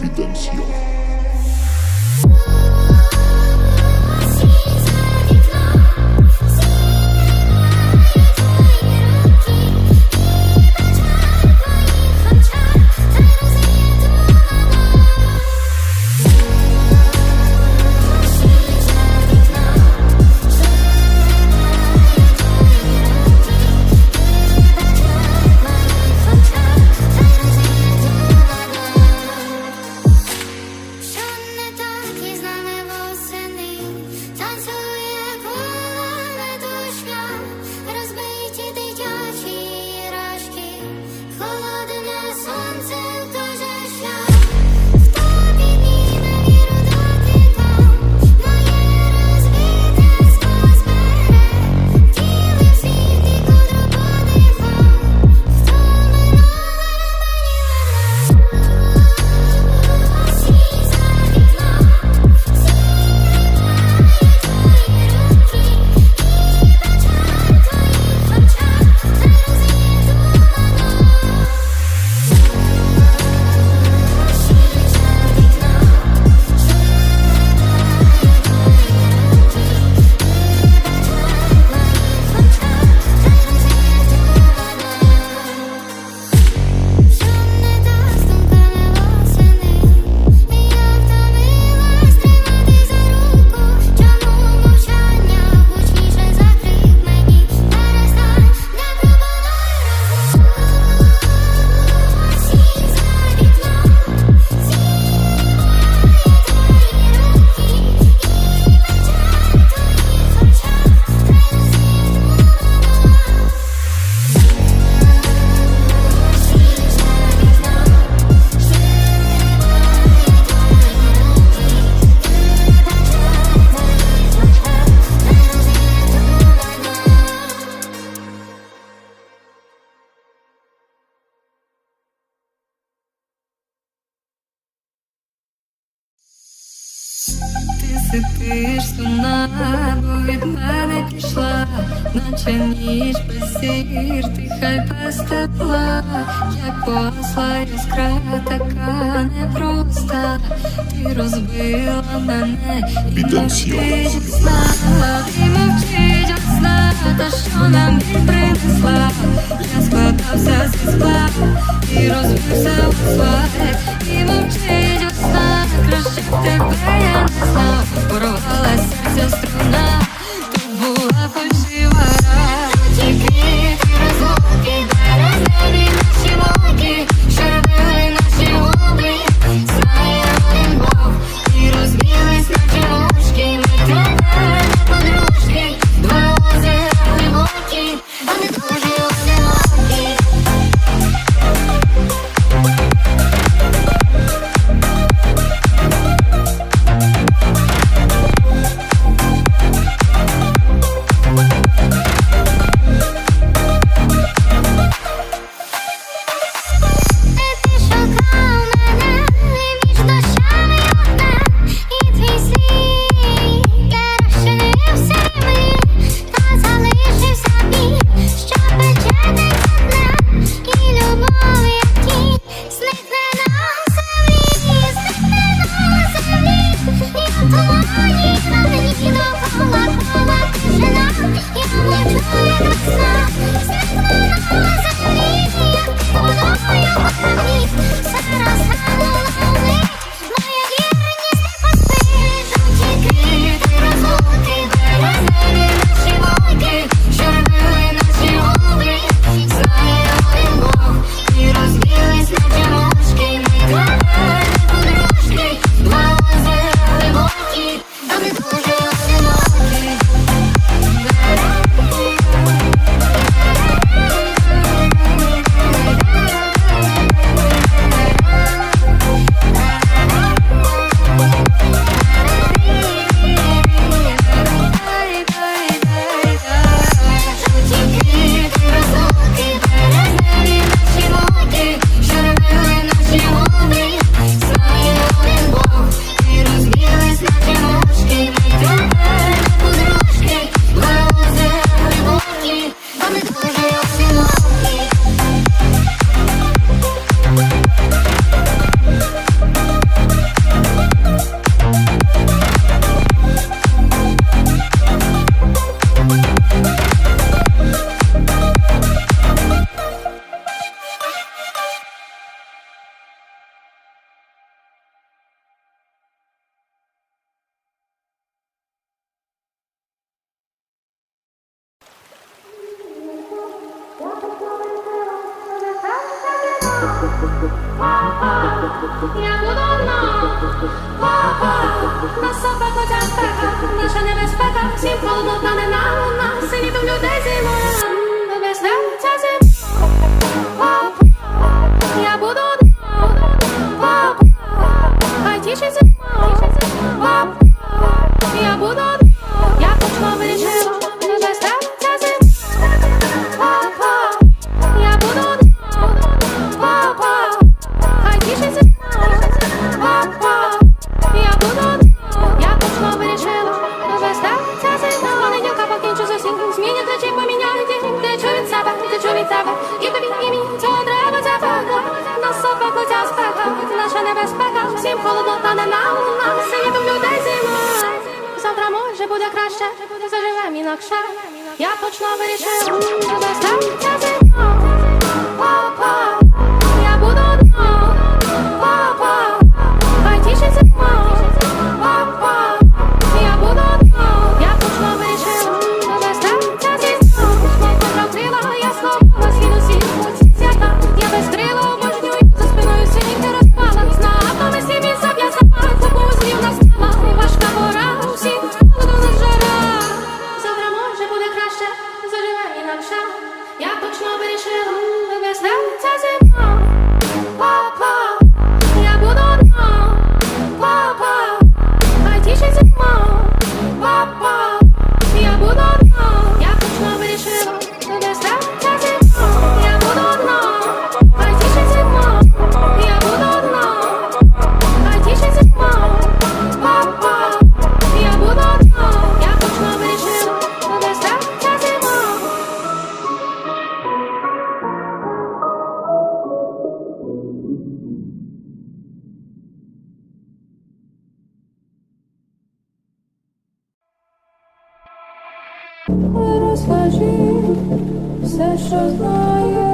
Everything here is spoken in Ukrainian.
Videncia. Це ти ж сумна, бо від мене пішла, наче ніч без сір, ти хай без тепла, як посла іскра, така непроста, ти розбила мене і мовчить знала, ти мовчить сна, та що нам він принесла, я складався зі скла, і розбився у славе, і мовчить сна. They're playing us now, but наша небезпека, всім холодно не на нас, я буду. небезпека, всім холодно та не на улам, сидіть у людей зима. Завтра може буде краще, заживем інакше. Я точно вирішив, що достанеться зима. Розкажи все, що знаєш.